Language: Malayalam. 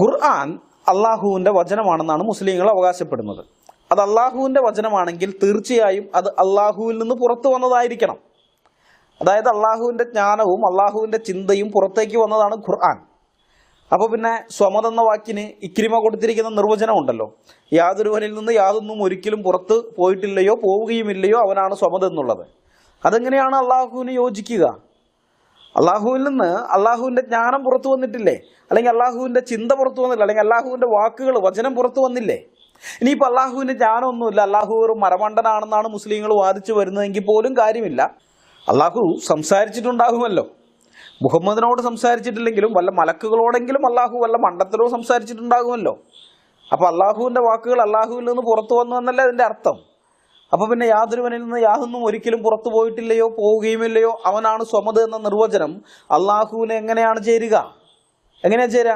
ഖുർആൻ അള്ളാഹുവിന്റെ വചനമാണെന്നാണ് മുസ്ലിങ്ങൾ അവകാശപ്പെടുന്നത്. അത് അള്ളാഹുവിന്റെ വചനമാണെങ്കിൽ തീർച്ചയായും അത് അള്ളാഹുവിൽ നിന്ന് പുറത്തു വന്നതായിരിക്കണം. അതായത് അള്ളാഹുവിന്റെ ജ്ഞാനവും അള്ളാഹുവിന്റെ ചിന്തയും പുറത്തേക്ക് വന്നതാണ് ഖുർആൻ. അപ്പോൾ പിന്നെ സ്വമത് എന്ന വാക്കിന് ഇക്രിമ കൊടുത്തിരിക്കുന്ന നിർവചനം ഉണ്ടല്ലോ യാതൊരുവനിൽ നിന്ന് യാതൊന്നും ഒരിക്കലും പുറത്ത് പോയിട്ടില്ലയോ പോവുകയുമില്ലയോ അവനാണ് സ്വമത് എന്നുള്ളത്. അതെങ്ങനെയാണ് അള്ളാഹുവിന് യോജിക്കുക? അള്ളാഹുവിൽ നിന്ന് അള്ളാഹുവിന്റെ ജ്ഞാനം പുറത്തു വന്നിട്ടില്ലേ? അല്ലെങ്കിൽ അള്ളാഹുവിന്റെ ചിന്ത പുറത്തു വന്നില്ല? അല്ലെങ്കിൽ അള്ളാഹുവിന്റെ വാക്കുകൾ വചനം പുറത്തു വന്നില്ലേ? ഇനിയിപ്പോൾ അള്ളാഹുവിന്റെ ജ്ഞാനമൊന്നുമില്ല അള്ളാഹു ഒരു മരമണ്ടനാണെന്നാണ് മുസ്ലിങ്ങൾ വാദിച്ചു വരുന്നതെങ്കിൽ പോലും കാര്യമില്ല. അള്ളാഹു സംസാരിച്ചിട്ടുണ്ടാകുമല്ലോ. മുഹമ്മദിനോട് സംസാരിച്ചിട്ടില്ലെങ്കിലും വല്ല മലക്കുകളോടെങ്കിലും അള്ളാഹു വല്ല മണ്ടത്തിലോ സംസാരിച്ചിട്ടുണ്ടാകുമല്ലോ. അപ്പോൾ അള്ളാഹുവിന്റെ വാക്കുകൾ അള്ളാഹുവിൽ നിന്ന് പുറത്തു വന്നു എന്നല്ലേ അതിന്റെ അർത്ഥം? അപ്പോൾ പിന്നെ യാതൊരുവനിൽ നിന്ന് യാതൊന്നും ഒരിക്കലും പുറത്തു പോയിട്ടില്ലയോ പോവുകയുമില്ലയോ അവനാണ് സ്വമത് എന്ന നിർവചനം അള്ളാഹുവിനെ എങ്ങനെയാണ് ചേരുക? എങ്ങനെയാ ചേരുക